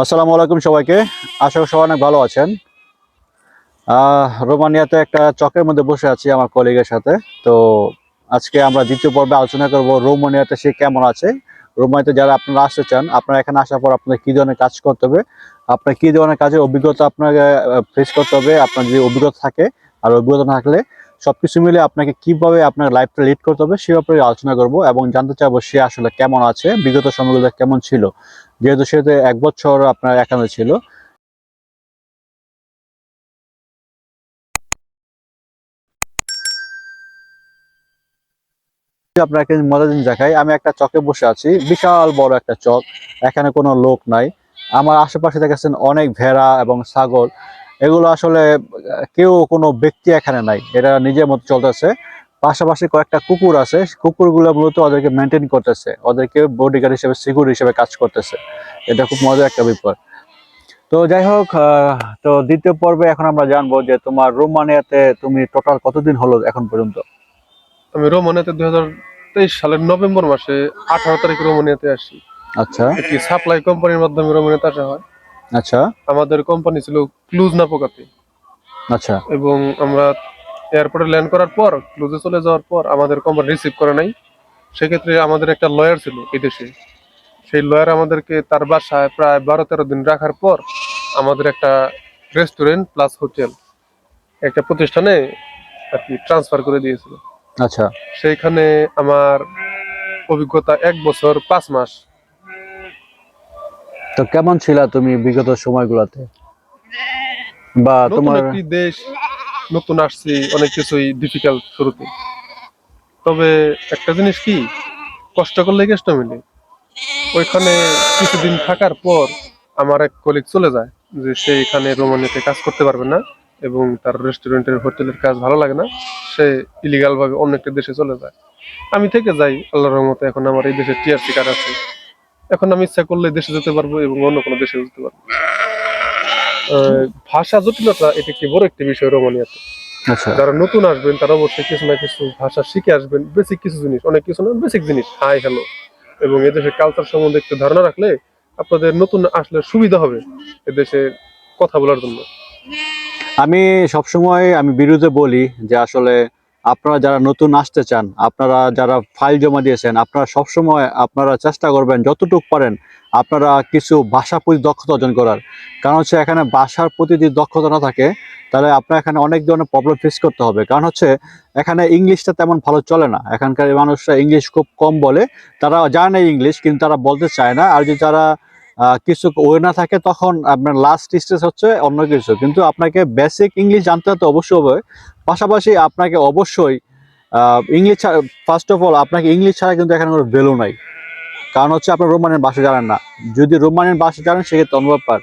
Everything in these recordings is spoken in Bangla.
আসসালামু আলাইকুম সবাইকে। আশা করি সবাই অনেক ভালো আছেন। রোমানিয়াতে একটা চকের মধ্যে বসে আছি আমার কলিগের সাথে। তো আজকে আমরা দ্বিতীয় পর্বে আলোচনা করব রোমানিয়াতে সে কেমন আছে। রোমানিয়াতে যারা আপনারা আসতে চান, আপনারা এখানে আসার পর আপনার কি ধরনের কাজ করতে হবে, আপনার কী ধরনের কাজের অভিজ্ঞতা আপনাকে ফেস করতে হবে, আপনার যদি অভিজ্ঞতা থাকে, আর অভিজ্ঞতা থাকলে সবকিছু মিলে আপনাকে কীভাবে আপনার লাইফটা লিড করতে হবে সে ব্যাপারে আলোচনা করব এবং জানতে চাইব সে আসলে কেমন আছে, বিগত সময়গুলো কেমন ছিল, যেহেতু সে এক বছর আপনার এখানে ছিল। আপনাকে মজার জিনিস দেখাই, আমি একটা চকে বসে আছি, বিশাল বড় একটা চক, এখানে কোনো লোক নাই। আমার আশেপাশে দেখেছেন অনেক ভেড়া এবং ছাগল। এগুলো আসলে কেউ কোনো ব্যক্তি এখানে নাই। এটা নিজের মতো চলতেছে। পাশাপাশি কয়েকটা কুকুর আছে। কুকুরগুলো মূলত ওদেরকে মেনটেন করতেছে। ওদেরকে বডিগার্ড হিসেবে সিকিউর হিসেবে কাজ করতেছে। এটা খুব মজার একটা ব্যাপার। তো যাই হোক তো দ্বিতীয় পর্বে এখন আমরা জানব যে তোমার রোমানিয়াতে তুমি টোটাল কতদিন হলো এখন পর্যন্ত? আমি রোমানিয়াতে দুই হাজার তেইশ সালের নভেম্বর মাসে আঠারো তারিখ রোমানিয়াতে আসি। আচ্ছা। একটি সাপ্লাই কোম্পানির মাধ্যমে রোমানিয়াতে আসা হয়। আচ্ছা। আমাদের কোম্পানি ছিল ক্লুজ নাপোকাতে আচ্ছা। এবং আমরা এয়ারপোর্টে ল্যান্ড করার পর ক্লুজে চলে যাওয়ার পর আমাদের কোম্পানি রিসিভ করে নাই। সেক্ষেত্রে আমাদের একটা লয়ার ছিল এই দেশে। সেই লয়ার আমাদেরকে তার বাসায় প্রায় বারো তেরো দিন রাখার পর আমাদের একটা রেস্টুরেন্ট প্লাস হোটেল একটা প্রতিষ্ঠানে আর কি ট্রান্সফার করে দিয়েছিল। আচ্ছা। সেইখানে আমার অভিজ্ঞতা এক বছর পাঁচ মাস তো কেমন ছিল তুমি বিগত সময়গুলোতে? বা তোমার একটি দেশ নতুন আসছি অনেক কিছুই ডিফিকাল্ট শুরুতে। তবে একটা জিনিস কি কষ্ট করলে কেষ্ট মিলে। ওইখানে কিছুদিন থাকার পর আমার এক কলিগ চলে যায় যে সে এখানে রোমানিয়াতে কাজ করতে পারবে না এবং তার রেস্টুরেন্টের হোটেলের কাজ ভালো লাগে না। সে ইলিগাল ভাবে অন্য একটা দেশে চলে যায়। আমি থেকে যাই আল্লাহর রহমতে এখন আমার এই দেশে টিআরসি কার্ড আছে। এখন আমি ইচ্ছা করলে দেশে যেতে পারব এবং অন্য কোনো দেশে যেতে পারব। ভাষা জটিলতা এটা একটি বড় একটি বিষয় রোমানিয়াতে। আচ্ছা। যারা নতুন আসবেন তারা অবশ্যই কিছু না কিছু ভাষা শিখে আসবেন বেসিক কিছু জিনিস। অনেক কিছু না বেসিক জিনিস। হাই হ্যালো এবং এদেশের কালচার সম্বন্ধে একটু ধারণা রাখলে আপনাদের নতুন আসলে সুবিধা হবে এদেশে কথা বলার জন্য। আমি সবসময় আমি বিরুদ্ধে বলি যে আসলে আপনারা যারা নতুন আসতে চান আপনারা যারা ফাইল জমা দিয়েছেন আপনারা সবসময় আপনারা চেষ্টা করবেন যতটুকু পারেন আপনারা কিছু ভাষা প্রতি দক্ষতা অর্জন করার। কারণ হচ্ছে এখানে ভাষার প্রতি যদি দক্ষতা না থাকে তাহলে আপনার এখানে অনেক ধরনের প্রবলেম ফেস করতে হবে। কারণ হচ্ছে এখানে ইংলিশটা তেমন ভালো চলে না। এখানকার মানুষরা ইংলিশ খুব কম বলে। তারা জানে ইংলিশ কিন্তু তারা বলতে চায় না। আর যদি আহ, কিছু ওয়ে না থাকে, তখন আপনার লাস্ট স্টেজ হচ্ছে অন্য কিছু। কিন্তু আপনাকে বেসিক ইংলিশ জানতে তো অবশ্যই হবে। পাশাপাশি আপনাকে অবশ্যই ইংলিশ ছাড়া ফার্স্ট অফ অল আপনাকে ইংলিশ ছাড়া কিন্তু এখানে কোনো ভ্যালু নাই। কারণ হচ্ছে আপনার রোমানের ভাষা জানেন না। যদি রোমানের ভাষা জানেন, সেক্ষেত্রে অন্য ব্যাপার।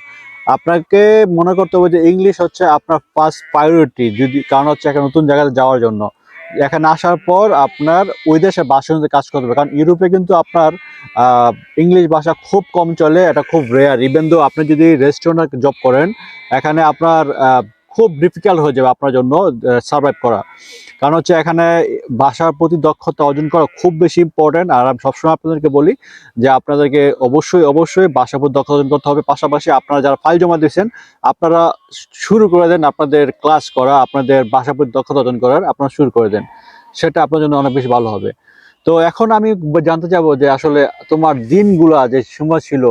আপনাকে মনে করতে হবে যে ইংলিশ হচ্ছে আপনার ফার্স্ট প্রায়োরিটি যদি, কারণ হচ্ছে একটা নতুন জায়গায় যাওয়ার জন্য। এখানে আসার পর আপনার ওই দেশে ভাষা অনুযায়ী কাজ করতে হবে কারণ ইউরোপে কিন্তু আপনার ইংলিশ ভাষা খুব কম চলে, এটা খুব রেয়ার ইভেন দো আপনি যদি রেস্টুরেন্টে জব করেন, এখানে আপনার খুব ডিফিকাল্ট হয়ে যাবে আপনার জন্য সার্ভাইভ করা। কারণ হচ্ছে এখানে ভাষার প্রতি দক্ষতা অর্জন করা খুব বেশি ইম্পর্টেন্ট আর আমি সবসময় আপনাদেরকে বলি যে আপনাদেরকে অবশ্যই অবশ্যই ভাষার প্রতি দক্ষতা অর্জন করতে হবে। পাশাপাশি আপনারা যারা ফাইল জমা দিয়েছেন, আপনারা শুরু করে দেন আপনাদের ক্লাস করা, আপনাদের ভাষার প্রতি দক্ষতা অর্জন করার, আপনারা শুরু করে দেন। সেটা আপনার জন্য অনেক বেশি ভালো হবে। তো এখন আমি জানতে চাবো যে আসলে তোমার দিনগুলা যে সময় ছিল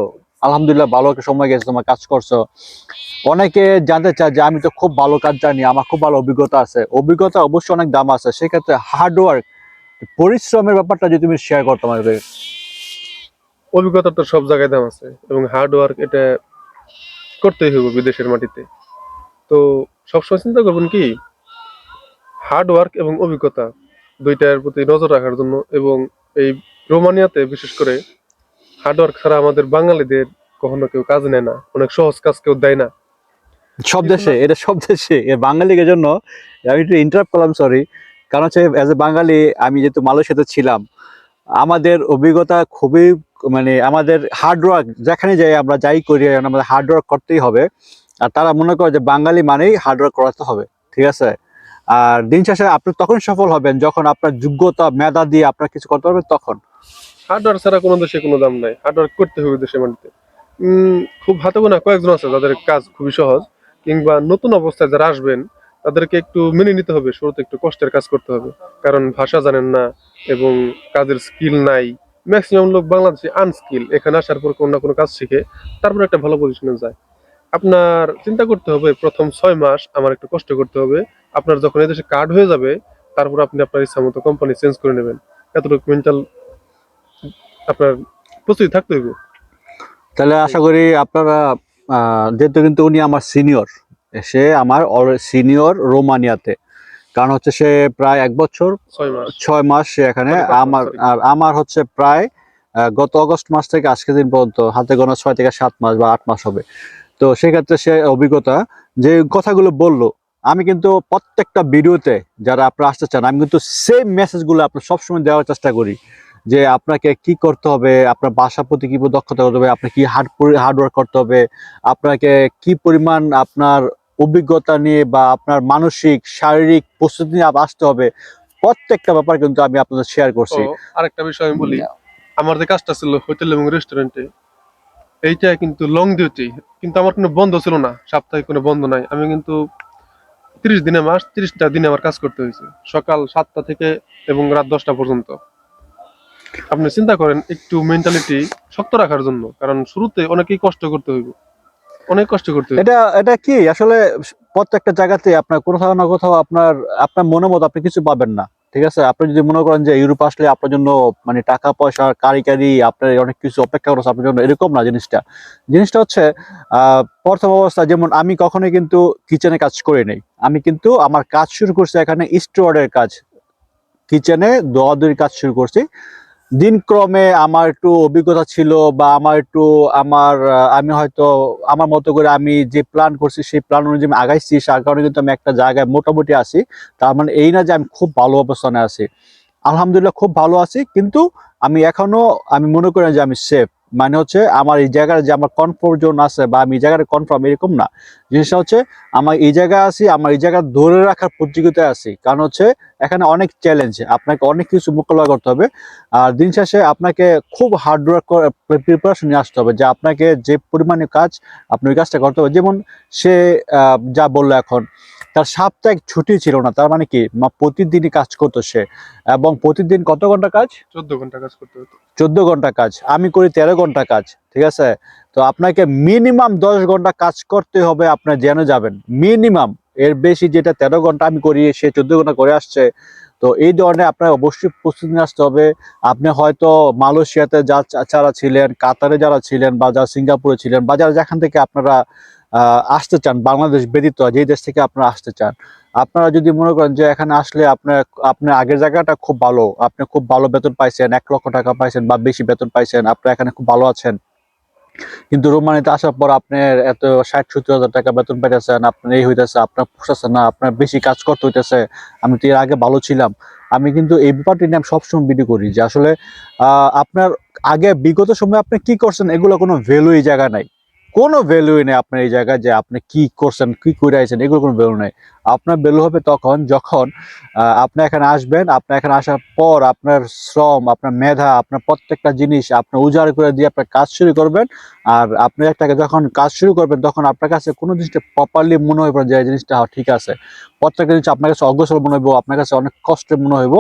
আলহামদুলিল্লাহ ভালো একটা সময় গেছে, তোমার কাজ করছ। অনেকে জানতে চায় যে আমি তো খুব ভালো কাজ জানি, আমার খুব ভালো অভিজ্ঞতা আছে। অভিজ্ঞতা অবশ্যই অনেক দাম আছে, সেক্ষেত্রে হার্ডওয়ার্ক পরিশ্রমের ব্যাপারটা যদি তুমি শেয়ার করতো আমাদের অভিজ্ঞতা তো সব জায়গায় দাম আছে, এবং হার্ড ওয়ার্ক এটা করতেই হবে বিদেশের মাটিতে। তো সবসময় চিন্তা করবেন কি হার্ড ওয়ার্ক এবং অভিজ্ঞতা দুইটার প্রতি নজর রাখার জন্য এবং এই রোমানিয়াতে বিশেষ করে হার্ড ওয়ার্ক ছাড়া আমাদের বাঙালিদের কখনো কেউ কাজ নেয় না। অনেক সহজ কাজ কেউ দেয় না। সব দেশে, এটা সব দেশে। বাঙালিকে জন্য আমি একটু ইন্টারাপ্ট করলাম সরি কারণ হচ্ছে অ্যাজ এ বাঙালি, আমি যেহেতু মালয়েশিয়াতে ছিলাম, আমাদের অভিজ্ঞতা খুবই মানে আমাদের হার্ড ওয়ার্ক যেখানে যাই আমরা যাই করি আমাদের হার্ড ওয়ার্ক করতেই হবে। আর তারা মনে করে যে বাঙালি মানেই হার্ড ওয়ার্ক করাতে হবে, ঠিক আছে? আর দিন শেষে আপনি তখন সফল হবেন, যখন আপনার যোগ্যতা, মেধা দিয়ে আপনার কিছু করতে পারবেন তখন। হার্ড ওয়ার্ক ছাড়া কোনো দেশে কোনো দাম নাই। হার্ড ওয়ার্ক করতে হবে দেশের মাটিতে। খুব হাতে গোনা কয়েকজন আছে যাদের কাজ খুবই সহজ, কিংবা নতুন অবস্থায় যারা আসবেন, তাদেরকে একটু মেনে নিতে হবে, শুরুতে একটু কষ্টের কাজ করতে হবে। কারণ ভাষা জানেন না এবং কাজের স্কিল নাই। ম্যাক্সিমাম লোক বাংলাদেশে আনস্কিল এখানে আসার পর কোনো না কোনো কাজ শিখে তারপর একটা ভালো পজিশনে যায়। আপনার চিন্তা করতে হবে, প্রথম ছয় মাস আমার একটু কষ্ট করতে হবে। আপনার যখন এদেশে কার্ড হয়ে যাবে, তারপর আপনি আপনার ইচ্ছা মতো কোম্পানি চেঞ্জ করে নেবেন। এতটুকু মেন্টাল আপনার প্রস্তুতি থাকতে হবে তাহলে আশা করি আপনারা যেহেতু কিন্তু উনি আমার সিনিয়র সে আমার সিনিয়র রোমানিয়াতে। কারণ হচ্ছে সে প্রায় এক বছর ছয় মাস। সে এখানে আমার আর আমার হচ্ছে প্রায় গত অগস্ট মাস থেকে আজকে দিন পর্যন্ত হাতে গোনা ছয় থেকে সাত মাস বা আট মাস হবে। তো সেক্ষেত্রে সে অভিজ্ঞতা যে কথাগুলো বলল আমি কিন্তু প্রত্যেকটা ভিডিওতে যারা আপনারা আসতে চান আমি কিন্তু সেম মেসেজগুলো আপনার সবসময় দেওয়ার চেষ্টা করি। যে আপনাকে কি করতে হবে, আপনার বাসা প্রতি কি দক্ষতা করতে হবে, আপনাকে কি হার্ড হার্ডওয়ার্ক করতে হবে, আপনাকে কি পরিমাণ আপনার অভিজ্ঞতা নিয়ে বা আপনার মানসিক, শারীরিক প্রস্তুতি নিয়ে আসতে হবে, প্রত্যেকটা ব্যাপার কিন্তু আমি আপনাদের শেয়ার করছি। আরেকটা বিষয় আমি বলি, আমার যে কাজটা ছিল হোটেল এবং রেস্টুরেন্টে এইটা কিন্তু লং ডিউটি কিন্তু আমার কোনো বন্ধ ছিল না সাপ্তাহিক কোনো বন্ধ নাই। আমি কিন্তু তিরিশ দিনে মাস, তিরিশটা দিনে আমার কাজ করতে হয়েছে, সকাল সাতটা থেকে এবং রাত দশটা পর্যন্ত। আপনি চিন্তা করেন, একটু মেন্টালিটি শক্ত রাখার জন্য, কারণ শুরুতে অনেকেই কষ্ট করতে হইব। অনেক কষ্ট করতে এটা এটা কি? আসলে প্রত্যেকটা জায়গাতে আপনার কোথাও না কোথাও আপনার আপনার মনের মতো আপনি কিছু পাবেন না, ঠিক আছে? আপনি যদি মনে করেন যে ইউরোপ আসলে আপনার জন্য মানে টাকা, পয়সা কারিকারি আপনার অনেক কিছু অপেক্ষা করছে আপনার জন্য, এরকম না জিনিসটা। জিনিসটা হচ্ছে প্রথম অবস্থা যেমন আমি কখনোই কিন্তু কিচেনে কাজ করি নাই। আমি কিন্তু আমার কাজ শুরু করছি এখানে স্টোয়ার্ডের কাজ। কিচেনে দোয়াদুরির কাজ শুরু করছি। দিনক্রমে আমার একটু অভিজ্ঞতা ছিল বা আমার একটু আমার, আমি হয়তো, আমার মতো করে আমি যে প্ল্যান করছি, সেই প্ল্যান অনুযায়ী আমি আগাইছি তার কারণে কিন্তু আমি একটা জায়গায় মোটামুটি আছি। তার মানে এই না যে আমি খুব ভালো অবস্থানে আছি। আলহামদুলিল্লাহ খুব ভালো আছি, কিন্তু আমি এখনও, আমি মনে করি যে আমি সেফ মানে হচ্ছে আমার এই জায়গায় যে আমার কনফার্ট জোন আছে বা আমি এই জায়গায় কনফার্ম এরকম না। জিনিসটা হচ্ছে, আমার এই জায়গায় আছি, আমার এই জায়গা ধরে রাখার প্রতিযোগিতায় আছি। কারণ হচ্ছে, এখানে অনেক চ্যালেঞ্জ আপনাকে অনেক কিছু মোকাবিলা করতে হবে। আর দিন শেষে আপনাকে খুব হার্ডওয়ার্ক প্রিপারেশন নিয়ে আসতে হবে যে আপনাকে যে পরিমাণে কাজ, আপনি ওই কাজটা করতে হবে। যেমন সে যা বলল এখন তার সাপ্তাহিক ছুটি ছিল না তার মানে কি? মা প্রতিদিনই কাজ করতো সে। এবং প্রতিদিন কত ঘণ্টা কাজ? চোদ্দ ঘণ্টা কাজ করতে হতো। চোদ্দ ঘণ্টা কাজ। আমি করি তেরো ঘণ্টা কাজ ঠিক আছে? তো আপনাকে মিনিমাম দশ ঘণ্টা কাজ করতে হবে আপনার জেনে যাবেন। মিনিমাম। এর বেশি যেটা তেরো ঘণ্টা আমি করি সে চোদ্দ ঘণ্টা করে আসছে। তো এই ধরনের আপনার অবশ্যই প্রস্তুতি নিয়ে আসতে হবে। আপনি হয়তো মালয়েশিয়াতে যা যারা ছিলেন কাতারে যারা ছিলেন বা যারা সিঙ্গাপুরে ছিলেন বা যারা যেখান থেকে আপনারা আসতে চান, বাংলাদেশ ব্যতীত যেই দেশ থেকে আপনারা আসতে চান, আপনারা যদি মনে করেন যে এখানে আসলে আপনার আপনার আগের জায়গাটা খুব ভালো, আপনি খুব ভালো বেতন পাইছেন, এক লক্ষ টাকা পাইছেন বা বেশি বেতন পাইছেন আপনি এখানে খুব ভালো আছেন। কিন্তু রোমানিতে আসার পর আপনার এত ষাট সত্তর হাজার টাকা বেতন পাইতেছেন, আপনার এই হইতেছে, আপনার পোষাচ্ছে না, আপনার বেশি কাজ করতে হইতেছে, আমি তো এর আগে ভালো ছিলাম। আমি কিন্তু এই ব্যাপারটি নিয়ে আমি সবসময় ভিডিও করি যে আসলে আপনার আগে বিগত সময় আপনি কি করছেন, এগুলো কোনো ভ্যালু এই জায়গায় নাই। কোনো ভ্যালুই নেই আপনার এই জায়গায় যে আপনি কি করছেন কি করে আছেন এগুলো কোনো ভ্যালু নেই। আপনার ভ্যালু হবে তখন যখন আপনি এখানে আসবেন আপনি এখানে আসার পর আপনার শ্রম আপনার মেধা আপনার প্রত্যেকটা জিনিস আপনি উজাড় করে দিয়ে আপনার কাজ শুরু করবেন। আর আপনি একটাকে যখন কাজ শুরু করবেন তখন আপনার কাছে কোনো জিনিসটা প্রপারলি মনে হইব যে জিনিসটা হ্যাঁ, ঠিক আছে। প্রত্যেকটা জিনিস আপনার কাছে অগ্রসর মনে হইব আপনার কাছে অনেক কষ্টের মনে হইব।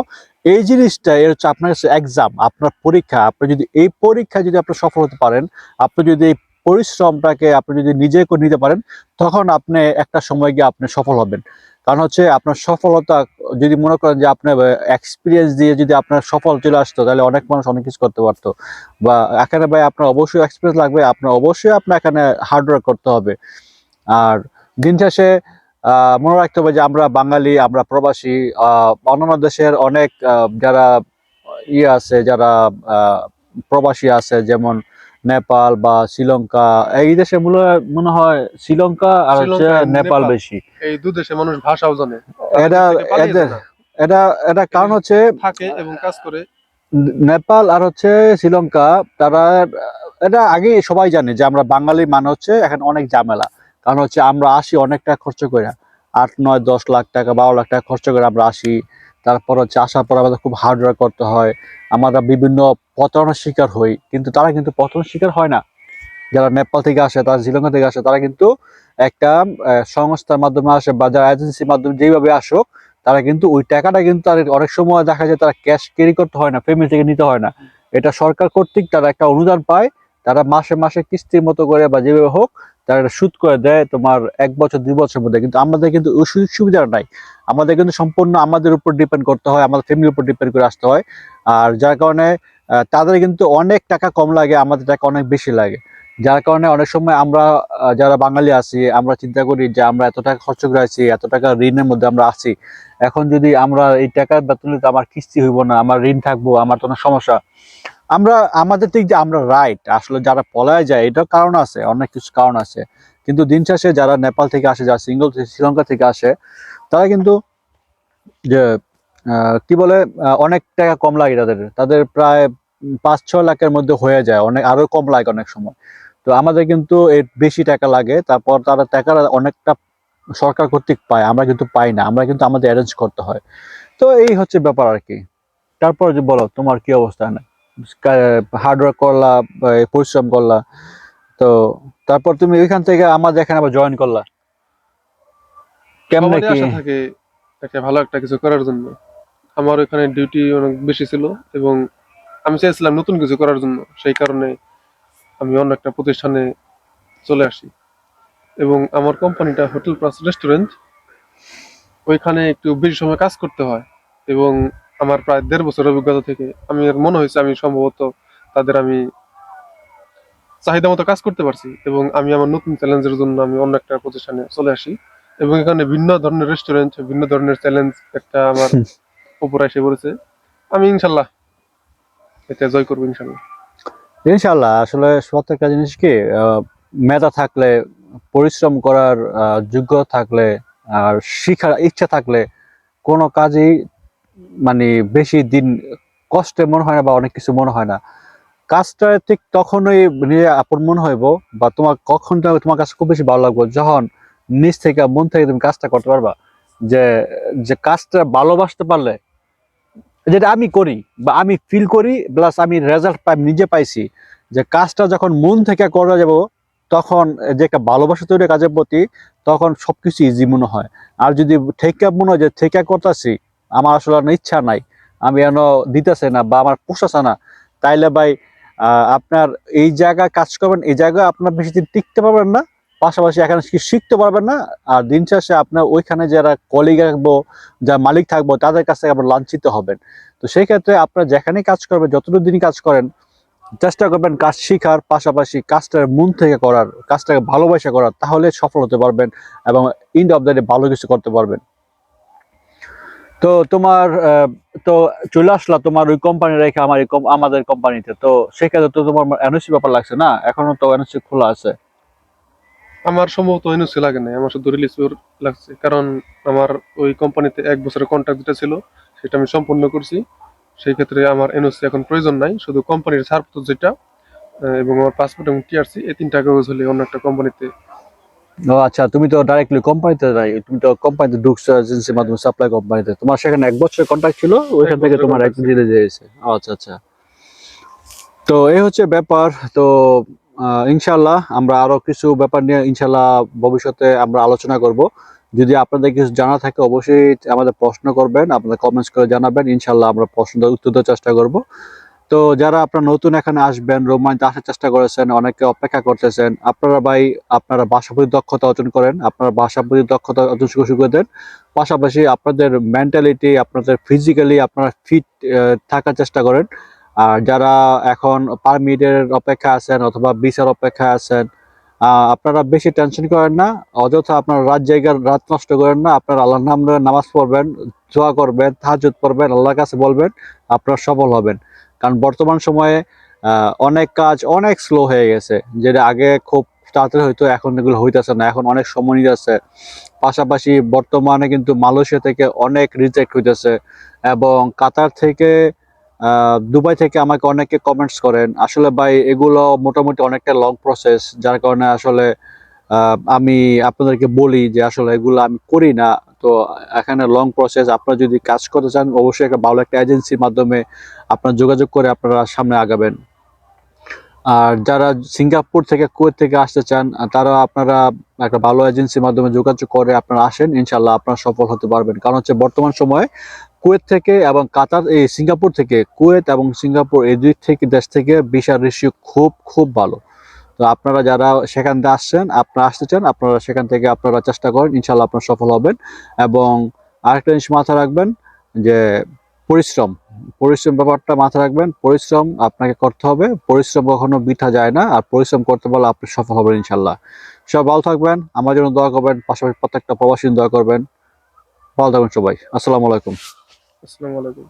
এই জিনিসটা এর হচ্ছে আপনার কাছে এক্সাম আপনার পরীক্ষা। আপনি যদি এই পরীক্ষায় যদি আপনি সফল হতে পারেন আপনি যদি এই পরিশ্রমটাকে আপনি যদি নিজে করে নিতে পারেন, তখন আপনি একটা সময় গিয়ে আপনি সফল হবেন। কারণ হচ্ছে আপনার সফলতা, যদি মনে করেন যে আপনার এক্সপিরিয়েন্স দিয়ে যদি আপনার সফল চলে আসতো, তাহলে অনেক মানুষ অনেক কিছু করতে পারতো। বা এখানে ভাই আপনার অবশ্যই এক্সপিরিয়েন্স লাগবে, আপনার অবশ্যই আপনার এখানে হার্ডওয়ার্ক করতে হবে। আর দিন শেষে মনে রাখতে হবে যে আমরা বাঙালি, আমরা প্রবাসী অন্যান্য দেশের অনেক যারা ইয়ে আছে, যারা প্রবাসী আছে, যেমন নেপাল বা শ্রীলঙ্কা এই দেশে মূলত মনে হয় শ্রীলঙ্কা আর হচ্ছে নেপাল। বেশি। এই দু দেশে মানুষ ভাষাও জানে। এটা। এটা এটা কারণ হচ্ছে থাকে এবং কাজ করে। নেপাল আর হচ্ছে শ্রীলঙ্কা তারা এটা আগে সবাই জানে যে আমরা বাঙালি মানে হচ্ছে এখন অনেক ঝামেলা। কারণ হচ্ছে আমরা আসি অনেক টাকা খরচ করে। আট নয় দশ লাখ টাকা বারো লাখ টাকা খরচ করে আমরা আসি। তারপর হচ্ছে আসার পর আমাদের খুব হার্ড ওয়ার্ক করতে হয়। আমরা বিভিন্ন প্রতারণার শিকার হই, কিন্তু তারা কিন্তু প্রতারণার শিকার হয় না। যারা নেপাল থেকে আসে, তারা শ্রীলঙ্কা থেকে আসে, তারা কিন্তু একটা সংস্থার মাধ্যমে আসে বা যারা এজেন্সির মাধ্যমে যেভাবে আসুক, তারা কিন্তু ওই টাকাটা কিন্তু তাদের অনেক সময় দেখা যায় তারা ক্যাশ ক্যারি করতে হয় না ফ্যামিলি থেকে নিতে হয় না। এটা সরকার কর্তৃক তারা একটা অনুদান পায়, তারা মাসে মাসে কিস্তির মতো করে বা যেভাবে হোক তারা সুদ করে দেয় তোমার এক বছর, দুই বছরের মধ্যে। কিন্তু আমাদের কিন্তু ওই সুযোগ সুবিধা নাই। আমাদের কিন্তু সম্পূর্ণ আমাদের উপর ডিপেন্ড করতে হয়, আমাদের ফ্যামিলির উপর ডিপেন্ড করে আসতে হয়। আর যার কারণে তাদের কিন্তু অনেক টাকা কম লাগে, আমাদের টাকা অনেক বেশি লাগে। যার কারণে অনেক সময় আমরা যারা বাঙালি আছি, আমরা চিন্তা করি যে আমরা এত টাকা খরচ করে আছি এত টাকা ঋণের মধ্যে আমরা আছি। এখন যদি আমরা এই টাকার বেতন আমার কিস্তি হইব না, আমার ঋণ থাকব, আমার তো সমস্যা। আমরা, আমাদের দিক যে আমরা রাইট আসলে যারা পলায় যায় এটার কারণ আছে, অনেক কিছু কারণ আছে। কিন্তু দিন শেষে যারা নেপাল থেকে আসে, যারা সিঙ্গল শ্রীলঙ্কা থেকে আসে, তারা কিন্তু যে কি বলে অনেক টাকা কম লাগে তাদের। তাদের প্রায় পাঁচ ছয় লাখের মধ্যে হয়ে যায়, অনেক, আরও কম লাগে অনেক সময়। তো আমাদের কিন্তু এর বেশি টাকা লাগে, তারপর তারা টাকা অনেকটা সরকার কর্তৃক পায়, আমরা কিন্তু পাই না, আমরা কিন্তু আমাদের অ্যারেঞ্জ করতে হয়। তো এই হচ্ছে ব্যাপার আর কি। তারপর বলো, তোমার কি অবস্থা না হার্ডওয়ার্ক করলা বা পরিশ্রম করলা তো তারপর তুমি ওইখান থেকে আমাদের এখানে আবার জয়েন করলা। কেমনে কি? একটা ভালো একটা কিছু করার জন্য। আমার ওখানে ডিউটি অনেক বেশি ছিল এবং আমি চাইছিলাম নতুন কিছু করার জন্য। সেই কারণে আমি অন্য একটা প্রতিষ্ঠানে চলে আসি। এবং আমার কোম্পানিটা হোটেল প্লাস রেস্টুরেন্ট। ওইখানে একটু বেশি সময় কাজ করতে হয় এবং আমার প্রায় দেড় বছর অভিজ্ঞতা থেকে আমি মনে হয়েছে আমি সম্ভবত তাদের আমি চাহিদা মতো কাজ করতে পারছি এবং আমি আমার নতুন চ্যালেঞ্জের জন্য আমি অন্য একটা প্রতিষ্ঠানে চলে আসি এবং এখানে ভিন্ন ধরনের রেস্টুরেন্ট ভিন্ন ধরনের চ্যালেঞ্জ একটা আমার উপর এসে পড়েছে। আমি ইনশাল্লাহ এটা জয় করব ইনশাল্লাহ। ইনশাল্লাহ আসলে প্রত্যেকটা জিনিস কি মেধা থাকলে পরিশ্রম করার আহ, যোগ্যতা থাকলে আর শিখার ইচ্ছা থাকলে কোনো কাজেই মানে বেশি দিন কষ্টে মনে হয় না বা অনেক কিছু মনে হয় না। কাজটা ঠিক তখনই আপন মনে হইব বা তোমার কখন তোমার কাছে খুব বেশি ভালো লাগবে যখন নিজ থেকে মন থেকে তুমি কাজটা করতে পারবা। যে যে কাজটা ভালোবাসতে পারলে, যেটা আমি করি বা আমি ফিল করি প্লাস আমি রেজাল্ট পাই নিজে পাইছি, যে কাজটা যখন মন থেকে করা যাব, তখন যে একটা ভালোবাসা তৈরি কাজের প্রতি, তখন সবকিছু ইজি মনে হয়। আর যদি ঠেকা মনে হয় যে ঠেকা করতেছি আমার আসলে ইচ্ছা নাই। আমি এন দিতেছে না বা আমার পোষাছে না। তাইলে ভাই আপনার এই জায়গায় কাজ করবেন, এই জায়গায় আপনার বেশি দিন টিকতে পারবেন না। পাশাপাশি এখানে শিখতে পারবেন না? আর দিন শেষে আপনার ওইখানে যারা কলিগ থাকব যারা মালিক থাকব, তাদের কাছ থেকে আপনার লাঞ্ছিত হবেন। তো সেই ক্ষেত্রে আপনার যেখানে কাজ করবেন, যতটুকু দিনই কাজ করেন, চেষ্টা করবেন কাজ শেখার, পাশাপাশি কাজটার মন থেকে করার, কাজটাকে ভালোবাসা করার, তাহলে সফল হতে পারবেন এবং ইন্ড অফ দ্য ডে ভালো কিছু করতে পারবেন। তো তোমার তো চলে আসলা তোমার ওই কোম্পানি রেখে আমার আমাদের কোম্পানিতে তো সেক্ষেত্রে তো তোমার এনওসি ব্যাপার লাগছে না? এখনও তো এনওসি খোলা আছে। আমার সম্ভবত এনওসি লাগে নাই, আমার শুধু রিলিজ লাগছে। কারণ আমার ওই কোম্পানিতে এক বছরের কন্ট্রাক্ট যেটা ছিল, সেটা আমি সম্পূর্ণ করছি। সেই ক্ষেত্রে আমার এনওসি এখন প্রয়োজন নাই, শুধু কোম্পানির ছাড়পত্র যেটা এবং আমার পাসপোর্ট এবং টিআরসি এই তিনটা কাগজ হলে অন্য একটা কোম্পানিতে ও আচ্ছা তুমি তো ডাইরেক্টলি কোম্পানিতে যাই তুমি তো কোম্পানিতে ঢুকছো এজেন্সির মাধ্যমে সাপ্লাই কোম্পানিতে তোমার সেখানে এক বছরের কন্ট্রাক্ট ছিল ওইখান থেকে তোমার এক দিয়েছে আচ্ছা আচ্ছা। তো এই হচ্ছে ব্যাপার তো ইনশাল্লাহ আমরা আরও কিছু ব্যাপার নিয়ে ইনশাল্লাহ ভবিষ্যতে আমরা আলোচনা করব। যদি আপনাদের কিছু জানা থাকে অবশ্যই আমাদের প্রশ্ন করবেন আপনাদের কমেন্টস করে জানাবেন ইনশাল্লাহ আমরা প্রশ্ন উত্তর দেওয়ার চেষ্টা করব। তো যারা আপনারা নতুন এখানে আসবেন রোমানিতে আসার চেষ্টা করেছেন অনেকে অপেক্ষা করতেছেন, আপনারা ভাই, আপনারা ভাষা প্রতি দক্ষতা অর্জন করেন, আপনারা প্রতি দক্ষতা অর্জন করে দেন। পাশাপাশি আপনাদের মেন্টালিটি আপনাদের ফিজিক্যালি আপনারা ফিট থাকার চেষ্টা করেন। আর যারা এখন পারমিটের অপেক্ষা আছেন অথবা ভিসার অপেক্ষা আছেন আপনারা বেশি টেনশন করেন না, অযথা আপনার রাত জায়গার রাত নষ্ট করেন না, আপনার আল্লাহর নাম নামাজ পড়বেন জোয়া করবেন, তাহাজ্জুদ পড়বেন, আল্লাহর কাছে বলবেন, আপনারা সফল হবেন। কারণ বর্তমান সময়ে অনেক কাজ অনেক স্লো হয়ে গেছে, যেটা আগে খুব তাড়াতাড়ি হয়তো এখন এগুলো হইতেছে না, এখন অনেক সময় নিতে আছে পাশাপাশি বর্তমানে কিন্তু মালয়েশিয়া থেকে অনেক রিজেক্ট হইতেছে এবং কাতার থেকে দুবাই থেকে আমাকে অনেকে কমেন্টস করেন, আসলে ভাই এগুলো মোটামুটি অনেকটা লং প্রসেস যার কারণে আসলে আমি আপনাদেরকে বলি যে আসলে এগুলো আমি করি না। তো এখানে লং প্রসেস আপনারা যদি কাজ করতে চান, অবশ্যই একটা ভালো একটা এজেন্সির মাধ্যমে আপনার যোগাযোগ করে আপনারা সামনে আগাবেন। আর যারা সিঙ্গাপুর থেকে কুয়েত থেকে আসতে চান, তারা আপনারা একটা ভালো এজেন্সির মাধ্যমে যোগাযোগ করে আপনারা আসেন ইনশাল্লাহ আপনারা সফল হতে পারবেন। কারণ হচ্ছে বর্তমান সময়ে কুয়েত থেকে এবং কাতার, এই সিঙ্গাপুর থেকে কুয়েত এবং সিঙ্গাপুর এই দুই থেকে দেশ থেকে ভিসার রেশিও খুব খুব ভালো। তো আপনারা যারা সেখান থেকে আসছেন, আপনারা আসতে চান, আপনারা সেখান থেকে আপনারা চেষ্টা করেন ইনশাল্লাহ আপনারা সফল হবেন। এবং আরেকটা জিনিস মাথায় রাখবেন, যে পরিশ্রম পরিশ্রম ব্যাপারটা মাথায় রাখবেন, পরিশ্রম আপনাকে করতে হবে, পরিশ্রম কখনো বৃথা যায় না, আর পরিশ্রম করতে পারলে আপনি সফল হবেন ইনশাল্লাহ সব ভালো থাকবেন, আমার জন্য দোয়া করবেন, পাশাপাশি প্রত্যেকটা প্রবাসী দোয়া করবেন। ভালো থাকবেন সবাই, আসসালামু আলাইকুম। আসসালামু আলাইকুম।